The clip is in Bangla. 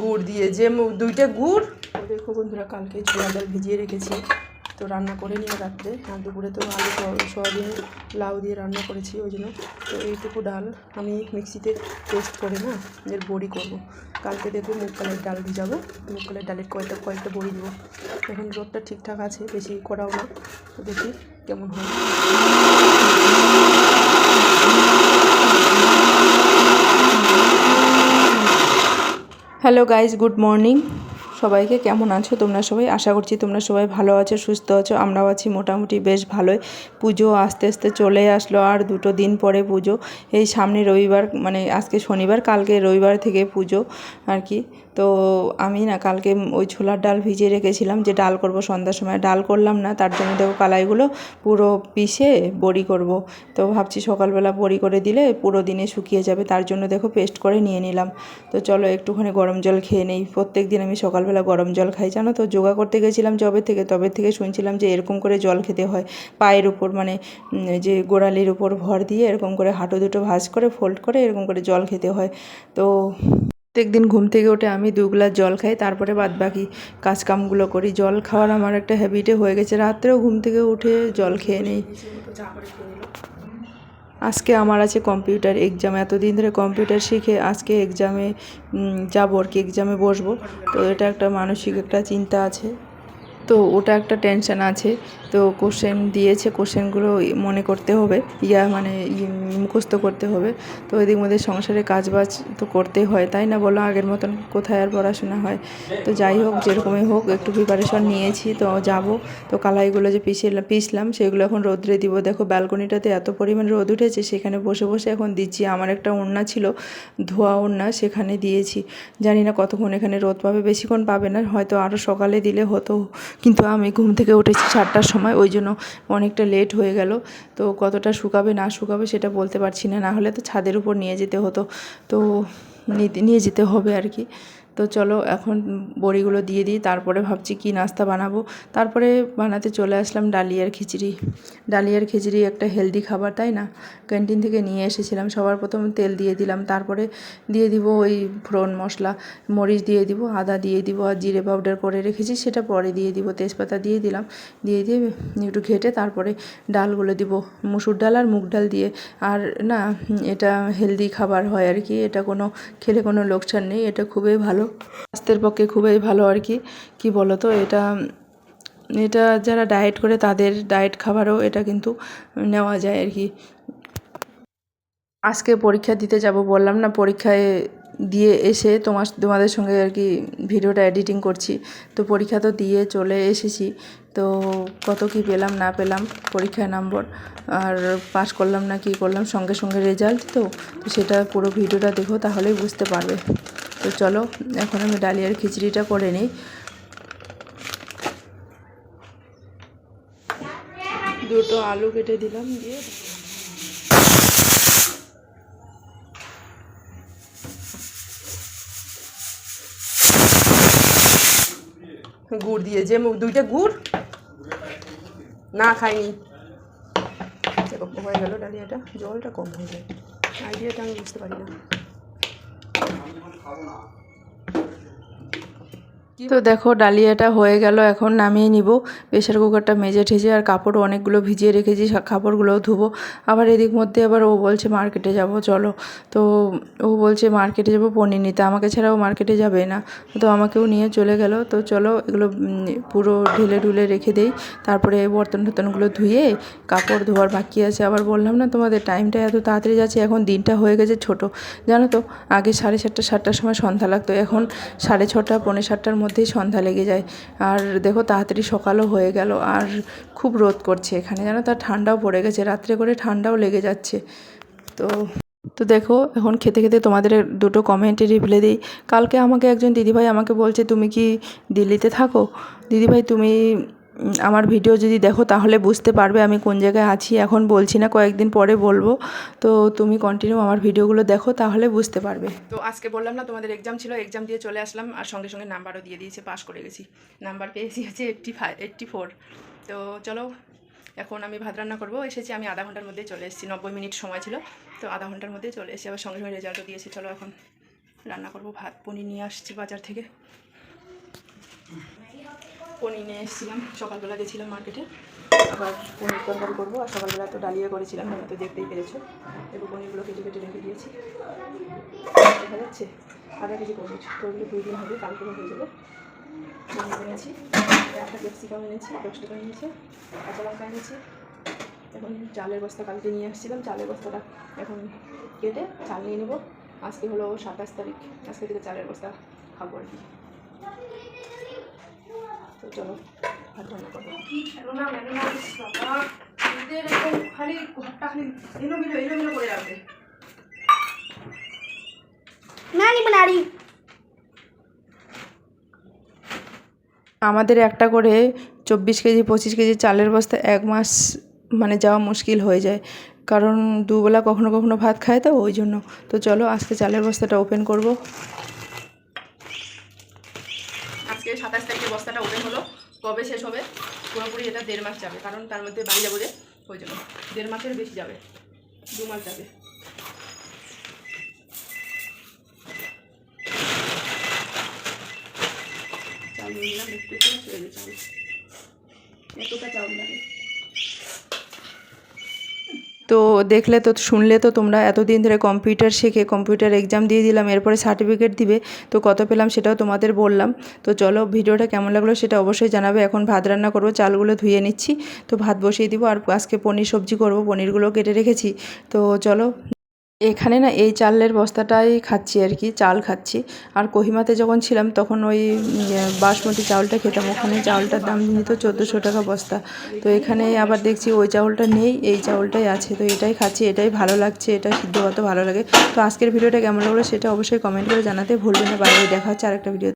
গুড় দিয়ে, যে দুইটা গুড়। দেখো বন্ধুরা, কালকে ছোলা ডাল ভিজিয়ে রেখেছি। তো রান্না করে নিয়ে রাত্রে। আর দুপুরে তো আলু সয়াবিন, লাউ দিয়ে রান্না করেছি, ওই জন্য। তো এইটুকু ডাল আমি মিক্সিতে পেস্ট করে না, এর বড়ি করব। কালকে দেখব মুগ কালের ডাল ভিজাবো। মুগ কালের ডালের কয়েকটা কয়েকটা বড়ি দেবো। এখন রোদটা ঠিকঠাক আছে, বেশি করাও না। তো দেখি কেমন হয়। Hello guys good morning. সবাইকে কেমন আছো তোমরা সবাই? আশা করছি তোমরা সবাই ভালো আছো, সুস্থ আছো। আমরাও আছি মোটামুটি বেশ ভালোই। পুজো আস্তে আস্তে চলে আসলো আর দুটো দিন পরে পুজো। এই সামনে রবিবার মানে আজকে শনিবার, কালকে রবিবার থেকে পুজো আর কি। তো আমি না কালকে ওই ছোলার ডাল ভিজিয়ে রেখেছিলাম যে ডাল করব সন্ধ্যার সময়। ডাল করলাম না, তার জন্য দেখো কালাইগুলো পুরো পিষে বড়ি করব। তো ভাবছি সকালবেলা বড়ি করে দিলে পুরো দিনে শুকিয়ে যাবে, তার জন্য দেখো পেস্ট করে নিয়ে নিলাম। তো চলো একটুখানি গরম জল খেয়ে নেই। প্রত্যেক দিন আমি সকালবেলা গরম জল খাই, জানো তো? যোগা করতে গেছিলাম জবে থেকে, তবে থেকে শুনছিলাম যে এরকম করে জল খেতে হয়। পায়ের উপর মানে যে গোড়ালির উপর ভর দিয়ে এরকম করে হাঁটু দুটো ভাঁজ করে, ফোল্ড করে এরকম করে জল খেতে হয়। তো প্রত্যেক দিন ঘুম থেকে উঠে আমি দু গ্লাস জল খাই, তারপরে বাদ বাকি কাজকামগুলো করি। জল খাওয়ার আমার একটা হ্যাবিটে হয়ে গেছে, রাত্রেও ঘুম থেকে উঠে জল খেয়ে নেই। আজকে আমার আছে কম্পিউটার এক্সাম এতদিন ধরে কম্পিউটার শিখে আজকে এক্সামে যাব আর কি এক্সামে বসবো। তো এটা একটা মানসিক একটা চিন্তা আছে। তো ওটা একটা টেনশন আছে। তো কোশ্চেন দিয়েছে কোশ্চেনগুলো মনে করতে হবে। ইয়া মানে ই- মুখস্থ করতে হবে। তো এদিক মধ্যে সংসারে কাজবাজ তো করতে হয়, তাই না বলো? আগের মতন কোথায় আর পড়াশোনা হয়? তো যাই হোক, যেরকমই হোক, একটু প্রিপারেশন নিয়েছি। তো যাব। তো কালাইগুলো যে পিছিয়ে পিছলাম সেগুলো এখন রোদ্রে দিব। দেখো ব্যালকনিটাতে এত পরিমাণ রোদ উঠেছে, সেখানে বসে বসে এখন দিচ্ছি। আমার একটা ওড়না ছিল, ধোয়া ওড়না, সেখানে দিয়েছি। জানি না কতক্ষণ এখানে রোদ পাবে, বেশিক্ষণ পাবে না। হয়তো আরও সকালে দিলে হতো কিন্তু আমি ঘুম থেকে উঠেছি সাতটার সময়, ওই জন্য অনেকটা লেট হয়ে গেল। তো কতটা শুকাবে, না শুকাবে সেটা বলতে পারছি না না হলে তো ছাদের উপর নিয়ে যেতে হতো। তো নিয়ে যেতে হবে আর কি। তো চলো এখন বড়িগুলো দিয়ে দিই, তারপরে ভাবছি কি নাস্তা বানাবো। তারপরে বানাতে চলে আসলাম ডালিয়ার খিচড়ি। ডালিয়ার খিচড়ি একটা হেলদি খাবার, তাই না? ক্যান্টিন থেকে নিয়ে এসেছিলাম, সবার প্রথম তেল দিয়ে দিলাম, তারপরে দিয়ে দিব ওই ফোড়ন মশলা, মরিচ দিয়ে দিব, আদা দিয়ে দিব আর জিরে পাউডার করে রেখেছি, সেটা পরে দিয়ে দিব, তেজপাতা দিয়ে দিলাম, দিয়ে দিয়ে একটু ঘেটে তারপরে ডালগুলো দিব। মুসুর ডাল আর মুগ ডাল দিয়ে, আর না, এটা হেলদি খাবার হয় আর কি, এটা কোনো, খেলে কোনো লোকসান নেই, এটা খুবই ভালো। স্বাস্থ্যের পক্ষে খুবই ভালো আর কি। কি বলো তো এটা এটা যারা ডায়েট করে তাদের ডায়েট খাবারও এটা কিন্তু নেওয়া যায় আর কি। আজকে পরীক্ষা দিতে যাব বললাম না, পরীক্ষায় দিয়ে এসে তোমার, তোমাদের সঙ্গে আর কি ভিডিওটা এডিটিং করছি। তো পরীক্ষা তো দিয়ে চলে এসেছি। তো কত কি পেলাম না পেলাম পরীক্ষায় নম্বর আর পাস করলাম না কি করলাম, সঙ্গে সঙ্গে রেজাল্ট তো তো সেটা পুরো ভিডিওটা দেখো, তাহলেই বুঝতে পারবে। তো চলো, এখন আমি ডালিয়ার খিচড়িটা করে নিই। দুটো আলু কেটে দিলাম দিয়ে। গুড় দিয়ে যে দুইটা গুড়? না, খাইনি। হয়ে গেল ডালিয়াটা, জলটা কম হয়ে যায়। আইডিয়াটা আমি বুঝতে পারি না। 卡住哪 তো দেখো, ডালিয়াটা হয়ে গেল, এখন নামিয়ে নিব। প্রেশার কুকারটা মেজে ঠেজে আর কাপড় অনেকগুলো ভিজিয়ে রেখেছি কাপড়গুলোও ধুবো। আবার এদিক মধ্যে আবার ও বলছে মার্কেটে যাব, চলো। তো ও বলছে মার্কেটে যাব পনির নিতে, আমাকে ছাড়াও মার্কেটে যাবে না। তো আমাকেও নিয়ে চলে গেল। তো চলো, এগুলো পুরো ঢেলে ঢুলে রেখে দেই। তারপরে বর্তন টর্তনগুলো ধুয়ে কাপড় ধোয়ার বাকি আছে। আবার বললাম না তোমাদের, টাইমটা এত তাড়াতাড়ি যাচ্ছে, এখন দিনটা হয়ে গেছে ছোট। জানো তো, আগে সাড়ে সাতটা, সাতটার সময় সন্ধ্যা লাগতো। এখন সাড়ে ছটা, পৌনে সাতটার মধ্যেই সন্ধ্যা লেগে যায়। আর দেখো তাড়াতাড়ি সকালও হয়ে গেল আর খুব রোদ করছে এখানে। যেন তার ঠান্ডাও পড়ে গেছে, রাত্রে করে ঠান্ডাও লেগে যাচ্ছে। তো তো দেখো, এখন খেতে খেতে তোমাদের দুটো কমেন্টে রিপ্লে দিই। কালকে আমাকে একজন দিদিভাই আমাকে বলছে, তুমি কি দিল্লিতে থাকো? দিদিভাই, তুমি আমার ভিডিও যদি দেখো তাহলে বুঝতে পারবে আমি কোন জায়গায় আছি। এখন বলছি না, কয়েকদিন পরে বলব। তো তুমি কন্টিনিউ আমার ভিডিওগুলো দেখো, তাহলে বুঝতে পারবে। তো আজকে বললাম না, তোমাদের এক্সাম ছিল এক্সাম দিয়ে চলে আসলাম। আর সঙ্গে সঙ্গে নাম্বারও দিয়ে দিয়েছে পাশ করে গেছি। নাম্বার পেয়েছি হচ্ছে এইট্টি ফাইভ এইট্টি ফোর তো চলো, এখন আমি ভাত রান্না করব। এসেছি, আমি আধা ঘণ্টার মধ্যেই চলে এসেছি। নব্বই মিনিট সময় ছিল, তো আধা ঘণ্টার মধ্যে চলে এসেছি। আবার সঙ্গে সঙ্গে রেজাল্টও দিয়েছি। চলো এখন রান্না করব, ভাত, পনির নিয়ে আসছি বাজার থেকে। পনির নিয়ে এসেছিলাম। সকালবেলা গেছিলাম মার্কেটে। আবার পনির তরকারি করব। আর সকালবেলা তো ডালিয়া করেছিলাম, তোমরা তো দেখতেই পেরেছ। এবার পনিরগুলো কেটে কেটে রেখে দিয়েছি। দেখা যাচ্ছে। আধা কেজি পনির তো দুই দিন হবে, কালকে হয়ে যাবে। পনির এনেছি। একটা ক্যাপসিকাম এনেছি, দশ টাকা নিয়েছে কাঁচা লঙ্কা এনেছি। এখন চালের বস্তা কালকে নিয়ে আসছিলাম। চালের বস্তাটা এখন কেটে চাল নিয়ে নেব। আজকে হলো সাতাশ তারিখ। আজকে থেকে চালের বস্তা খাব আর কি। তো চলো আমাদের একটা করে চব্বিশ কেজি, পঁচিশ কেজি চালের বস্তা এক মাস মানে যাওয়া মুশকিল হয়ে যায়। কারণ দুবেলা কখনো কখনো ভাত খায় তো, ওই জন্য। তো চলো, আজকে চালের বস্তাটা ওপেন করব। সাতাশ তারিখে বস্তাটা ওপেন হলো, কবে শেষ হবে? পুরোপুরি এটা দেড় মাস যাবে, কারণ তার মধ্যে বাড়ি যাব যে ওই জন্য দেড় মাসের বেশি যাবে, দু মাস যাবে। এতটা চাউল লাগে। তো দেখলে তো, শুনলে তো তোমরা এতদিন ধরে কম্পিউটার শেখে কম্পিউটার এক্সাম দিয়ে দিলাম, এরপরে সার্টিফিকেট দিবে, তো কত পেলাম সেটাও তোমাদের বললাম। তো চলো ভিডিওটা কেমন লাগল সেটা অবশ্যই জানাবে। এখন ভাত রান্না করব, চালগুলো ধুয়ে নিচ্ছি, তো ভাত বসিয়ে দিব। আর আজকে পনির সবজি করব, পনিরগুলো কেটে রেখেছি। তো চলো এখানে না এই চালের বস্তাটাই খাচ্ছি আর কি, চাল খাচ্ছি। আর কোহিমাতে যখন ছিলাম তখন ওই বাসমতি চাউলটা খেতাম। ওখানে চাউলটার দাম নিত চোদ্দোশো টাকা বস্তা। তো এখানে আবার দেখছি ওই চাউলটা নেই, এই চাউলটাই আছে। তো এটাই খাচ্ছি, এটাই ভালো লাগছে, এটা সিদ্ধ কত ভালো লাগে। তো আজকের ভিডিওটা কেমন লাগল সেটা অবশ্যই কমেন্ট করে জানাতে ভুলবেন না। বাইরে দেখা হচ্ছে আরেকটা ভিডিও